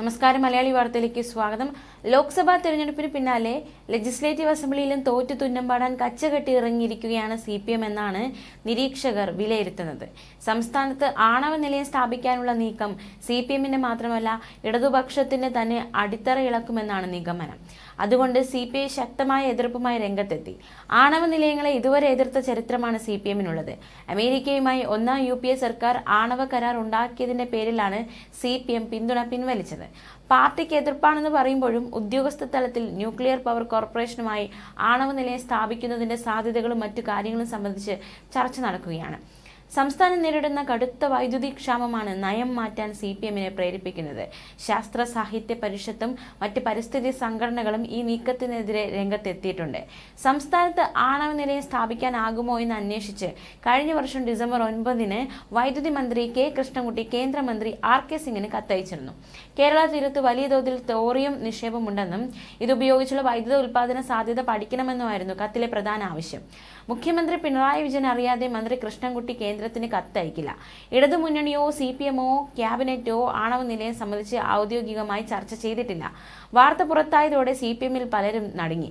നമസ്കാരം മലയാളി വാർത്തയിലേക്ക് സ്വാഗതം. ലോക്സഭാ തെരഞ്ഞെടുപ്പിന് പിന്നാലെ ലെജിസ്ലേറ്റീവ് അസംബ്ലിയിലും തോറ്റു തുന്നം പാടാൻ കച്ചകെട്ടി ഇറങ്ങിയിരിക്കുകയാണ് സി പി എം എന്നാണ് നിരീക്ഷകർ വിലയിരുത്തുന്നത്. സംസ്ഥാനത്ത് ആണവ നിലയം സ്ഥാപിക്കാനുള്ള നീക്കം സി പി എമ്മിന്റെ മാത്രമല്ല ഇടതുപക്ഷത്തിന്റെ തന്നെ അടിത്തറ ഇളക്കുമെന്നാണ് നിഗമനം. അതുകൊണ്ട് സി പി ഐ ശക്തമായ എതിർപ്പുമായി രംഗത്തെത്തി. ആണവ നിലയങ്ങളെ ഇതുവരെ എതിർത്ത ചരിത്രമാണ് സി പി എമ്മിനുള്ളത് അമേരിക്കയുമായി ഒന്നാം യു പി എ സർക്കാർ ആണവ കരാർ ഉണ്ടാക്കിയതിന്റെ പേരിലാണ് സി പി എം പിന്തുണ പിൻവലിച്ചത്. പാർട്ടിക്ക് എതിർപ്പാണെന്ന് പറയുമ്പോഴും ഉദ്യോഗസ്ഥ തലത്തിൽ ന്യൂക്ലിയർ പവർ കോർപ്പറേഷനുമായി ആണവ നിലയം സ്ഥാപിക്കുന്നതിന്റെ സാധ്യതകളും മറ്റു കാര്യങ്ങളും സംബന്ധിച്ച് ചർച്ച നടക്കുകയാണ്. സംസ്ഥാനം നേരിടുന്ന കടുത്ത വൈദ്യുതി ക്ഷാമമാണ് നയം മാറ്റാൻ സി പി എമ്മിനെ പ്രേരിപ്പിക്കുന്നത്. ശാസ്ത്ര സാഹിത്യ പരിഷത്തും മറ്റ് പരിസ്ഥിതി സംഘടനകളും ഈ നീക്കത്തിനെതിരെ രംഗത്തെത്തിയിട്ടുണ്ട്. സംസ്ഥാനത്ത് ആണവ നിലയം സ്ഥാപിക്കാനാകുമോ എന്ന് അന്വേഷിച്ച് കഴിഞ്ഞ വർഷം ഡിസംബർ ഒൻപതിന് വൈദ്യുതി മന്ത്രി കെ കൃഷ്ണൻകുട്ടി കേന്ദ്രമന്ത്രി ആർ കെ സിംഗിന് കത്തയച്ചിരുന്നു. കേരള തീരത്ത് വലിയ തോതിൽ തോറിയം നിക്ഷേപമുണ്ടെന്നും ഇതുപയോഗിച്ചുള്ള വൈദ്യുത ഉൽപാദന സാധ്യത പഠിക്കണമെന്നുമായിരുന്നു കത്തിലെ പ്രധാന ആവശ്യം. മുഖ്യമന്ത്രി പിണറായി വിജയൻ അറിയാതെ മന്ത്രി കൃഷ്ണൻകുട്ടി കേന്ദ്രത്തിന് കത്തയക്കില്ല. ഇടതുമുന്നണിയോ സി പി എമ്മോ ക്യാബിനറ്റോ ആണവ നിലയം സംബന്ധിച്ച് ഔദ്യോഗികമായി ചർച്ച ചെയ്തിട്ടില്ല. വാർത്ത പുറത്തായതോടെ സി പി എമ്മിൽ പലരും നടുങ്ങി.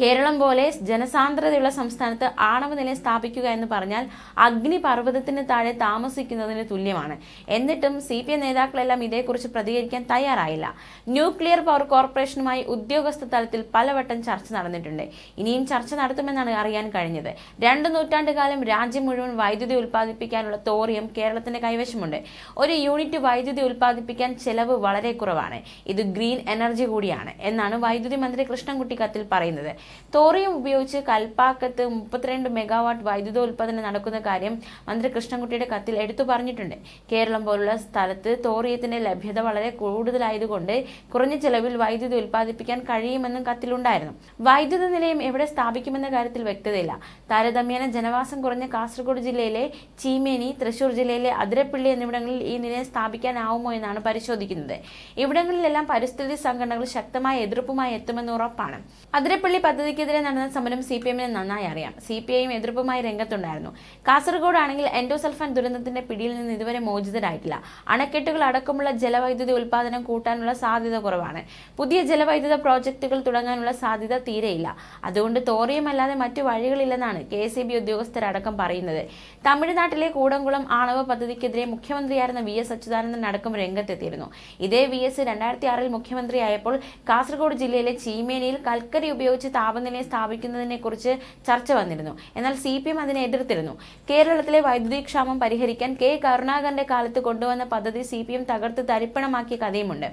കേരളം പോലെ ജനസാന്ദ്രതയുള്ള സംസ്ഥാനത്ത് ആണവ നിലയം സ്ഥാപിക്കുക എന്ന് പറഞ്ഞാൽ അഗ്നിപർവതത്തിന് താഴെ താമസിക്കുന്നതിന് തുല്യമാണ്. എന്നിട്ടും സി പി എം നേതാക്കളെല്ലാം ഇതേക്കുറിച്ച് പ്രതികരിക്കാൻ തയ്യാറായില്ല. ന്യൂക്ലിയർ പവർ കോർപ്പറേഷനുമായി ഉദ്യോഗസ്ഥ തലത്തിൽ പലവട്ടം ചർച്ച നടന്നിട്ടുണ്ട്. ഇനിയും ചർച്ച നടത്തുമെന്നാണ് അറിയാൻ കഴിഞ്ഞത്. രണ്ട് നൂറ്റാണ്ട് കാലം രാജ്യം മുഴുവൻ വൈദ്യുതി ഉൽപ്പാദിപ്പിക്കാനുള്ള തോറിയം കേരളത്തിന്റെ കൈവശമുണ്ട്. ഒരു യൂണിറ്റ് വൈദ്യുതി ഉൽപ്പാദിപ്പിക്കാൻ ചെലവ് വളരെ കുറവാണ്. ഇത് ഗ്രീൻ എനർജി കൂടിയാണ് എന്നാണ് വൈദ്യുതി മന്ത്രി കൃഷ്ണൻകുട്ടി കത്തിൽ പറയുന്നത്. തോറിയം ഉപയോഗിച്ച് കൽപ്പാക്കത്ത് മുപ്പത്തിരണ്ട് മെഗാവാട്ട് വൈദ്യുതോൽപാദനം നടക്കുന്ന കാര്യം മന്ത്രി കൃഷ്ണൻകുട്ടിയുടെ കത്തിൽ എടുത്തു പറഞ്ഞിട്ടുണ്ട്. കേരളം പോലുള്ള സ്ഥലത്ത് തോറിയത്തിന്റെ ലഭ്യത വളരെ കൂടുതലായതുകൊണ്ട് കുറഞ്ഞ ചെലവിൽ വൈദ്യുതി ഉൽപ്പാദിപ്പിക്കാൻ കഴിയുമെന്നും കത്തിലുണ്ടായിരുന്നു. വൈദ്യുത നിലയം എവിടെ സ്ഥാപിക്കുമെന്ന കാര്യത്തിൽ വ്യക്തതയില്ല. താരതമ്യേന ജനവാസം കുറഞ്ഞ കാസർഗോഡ് ജില്ലയിലെ ചീമേനി തൃശൂർ ജില്ലയിലെ അതിരപ്പള്ളി എന്നിവിടങ്ങളിൽ ഈ നിലയം സ്ഥാപിക്കാനാവുമോ എന്നാണ് പരിശോധിക്കുന്നത്. ഇവിടങ്ങളിലെല്ലാം പരിസ്ഥിതി സംഘടനകൾ ശക്തമായ എതിർപ്പുമായി എത്തുമെന്ന് ഉറപ്പാണ്. അതിരപ്പള്ളി പദ്ധതിക്കെതിരെ നടന്ന സമരം സി പി എമ്മിന് നന്നായി അറിയാം. സി പി ഐയും എതിർപ്പുമായി രംഗത്തുണ്ടായിരുന്നു. കാസർഗോഡ് ആണെങ്കിൽ എൻഡോസൾഫാൻ ദുരന്തത്തിന്റെ പിടിയിൽ നിന്ന് ഇതുവരെ മോചിതരായിട്ടില്ല. അണക്കെട്ടുകൾ അടക്കമുള്ള ജലവൈദ്യുതി ഉൽപാദനം കൂട്ടാനുള്ള സാധ്യത കുറവാണ്. പുതിയ ജലവൈദ്യുത പ്രോജക്റ്റുകൾ തുടങ്ങാനുള്ള സാധ്യത തീരെയില്ല. അതുകൊണ്ട് തോറിയുമല്ലാതെ മറ്റു വഴികളില്ലെന്നാണ് കെ എസ് ബി ഉദ്യോഗസ്ഥരടക്കം പറയുന്നത്. തമിഴ്നാട്ടിലെ കൂടംകുളം ആണവ പദ്ധതിക്കെതിരെ മുഖ്യമന്ത്രിയായിരുന്ന വി എസ് അച്യുതാനന്ദൻ അടക്കം രംഗത്തെത്തിയിരുന്നു. ഇതേ വി എസ് രണ്ടായിരത്തി ആറിൽ മുഖ്യമന്ത്രിയായപ്പോൾ കാസർഗോഡ് ജില്ലയിലെ ചീമേനിയിൽ കൽക്കരി ഉപയോഗിച്ച് താപനിലയം സ്ഥാപിക്കുന്നതിനെ കുറിച്ച് ചർച്ച വന്നിരുന്നു. എന്നാൽ സി പി എം അതിനെ എതിർത്തിരുന്നു. കേരളത്തിലെ വൈദ്യുതി ക്ഷാമം പരിഹരിക്കാൻ കെ കരുണാകരന്റെ കാലത്ത് കൊണ്ടുവന്ന പദ്ധതി സി പി എം തകർത്ത് തരിപ്പണമാക്കിയ കഥയുമുണ്ട്.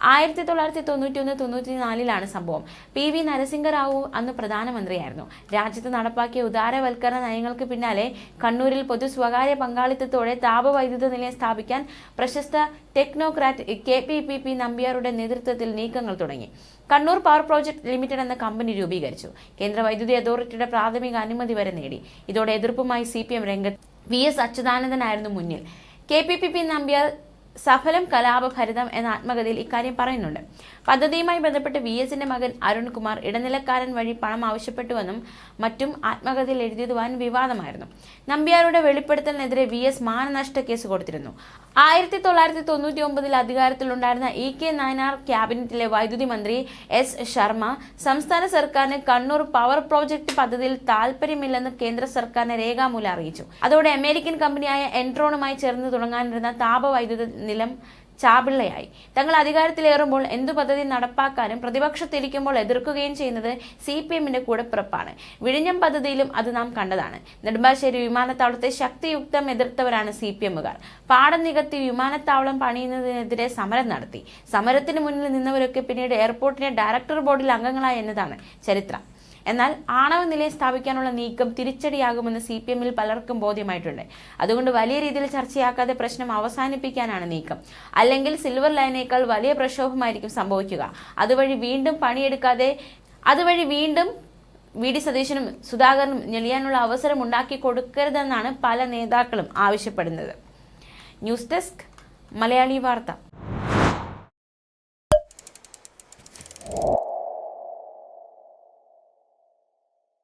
ആയിരത്തി തൊള്ളായിരത്തി തൊണ്ണൂറ്റി ഒന്ന് തൊണ്ണൂറ്റി നാലിലാണ് സംഭവം. പി വി നരസിംഹറാവു അന്ന് പ്രധാനമന്ത്രിയായിരുന്നു. രാജ്യത്ത് നടപ്പാക്കിയ ഉദാരവൽക്കരണ നയങ്ങൾക്ക് പിന്നാലെ കണ്ണൂരിൽ പൊതു സ്വകാര്യ പങ്കാളിത്തത്തോടെ താപവൈദ്യുത നിലയം സ്ഥാപിക്കാൻ പ്രശസ്ത technocrat K P P P നമ്പ്യാരുടെ നേതൃത്വത്തിൽ നീക്കങ്ങൾ തുടങ്ങി. കണ്ണൂർ പവർ പ്രോജക്ട് ലിമിറ്റഡ് എന്ന കമ്പനി രൂപീകരിച്ചു. കേന്ദ്ര വൈദ്യുതി അതോറിറ്റിയുടെ പ്രാഥമിക അനുമതി വരെ നേടി. ഇതോടെ എതിർപ്പുമായി സി പി എം രംഗത്ത് വി എസ് അച്യുതാനന്ദനായിരുന്നു മുന്നിൽ. K P P P Nambiar Saphalam Kalapabharitham എന്ന ആത്മകഥയിൽ ഇക്കാര്യം പറയുന്നുണ്ട്. പദ്ധതിയുമായി ബന്ധപ്പെട്ട് വി എസിന്റെ മകൻ അരുൺകുമാർ ഇടനിലക്കാരൻ വഴി പണം ആവശ്യപ്പെട്ടുവെന്നും മറ്റും ആത്മകഥയിൽ എഴുതിയത് വൻ വിവാദമായിരുന്നു. നമ്പ്യാരുടെ വെളിപ്പെടുത്തലിനെതിരെ വി എസ് മാനനഷ്ട കേസ് കൊടുത്തിരുന്നു. ആയിരത്തി തൊള്ളായിരത്തി തൊണ്ണൂറ്റി ഒമ്പതിൽ അധികാരത്തിലുണ്ടായിരുന്ന ഇ കെ നായനാർ ക്യാബിനറ്റിലെ വൈദ്യുതി മന്ത്രി എസ് ശർമ്മ സംസ്ഥാന സർക്കാരിന് കണ്ണൂർ പവർ പ്രോജക്ട് പദ്ധതിയിൽ താല്പര്യമില്ലെന്ന് കേന്ദ്ര സർക്കാരിനെ രേഖാമൂലം അറിയിച്ചു. അതോടെ അമേരിക്കൻ കമ്പനിയായ എൻട്രോണുമായി ചേർന്ന് തുടങ്ങാനിരുന്ന താപവൈദ്യുത നിലം ചാപിള്ളയായി. തങ്ങൾ അധികാരത്തിലേറുമ്പോൾ എന്തു പദ്ധതി നടപ്പാക്കാനും പ്രതിപക്ഷത്തിരിക്കുമ്പോൾ എതിർക്കുകയും ചെയ്യുന്നത് സി പി എമ്മിന്റെ കൂടെപ്പിറപ്പാണ്. വിഴിഞ്ഞം പദ്ധതിയിലും അത് നാം കണ്ടതാണ്. നെടുമ്പാശ്ശേരി വിമാനത്താവളത്തെ ശക്തിയുക്തം എതിർത്തവരാണ് സി പി എമ്മുകാർ. പാടം നികത്തി വിമാനത്താവളം പണിയുന്നതിനെതിരെ സമരം നടത്തി. സമരത്തിന് മുന്നിൽ നിന്നവരൊക്കെ പിന്നീട് എയർപോർട്ടിന്റെ ഡയറക്ടർ ബോർഡിൽ അംഗങ്ങളായി എന്നതാണ് ചരിത്രം. എന്നാൽ ആണവ നിലയം സ്ഥാപിക്കാനുള്ള നീക്കം തിരിച്ചടിയാകുമെന്ന് സി പി എമ്മിൽ പലർക്കും ബോധ്യമായിട്ടുണ്ട്. അതുകൊണ്ട് വലിയ രീതിയിൽ ചർച്ചയാക്കാതെ പ്രശ്നം അവസാനിപ്പിക്കാനാണ് നീക്കം. അല്ലെങ്കിൽ സിൽവർ ലൈനേക്കാൾ വലിയ പ്രക്ഷോഭമായിരിക്കും സംഭവിക്കുക. അതുവഴി വീണ്ടും പണിയെടുക്കാതെ അതുവഴി വീണ്ടും വി ഡി സതീശനും സുധാകരനും ഞെളിയാനുള്ള അവസരം ഉണ്ടാക്കി കൊടുക്കരുതെന്നാണ് പല നേതാക്കളും ആവശ്യപ്പെടുന്നത്. ന്യൂസ് ഡെസ്ക് മലയാളി വാർത്ത.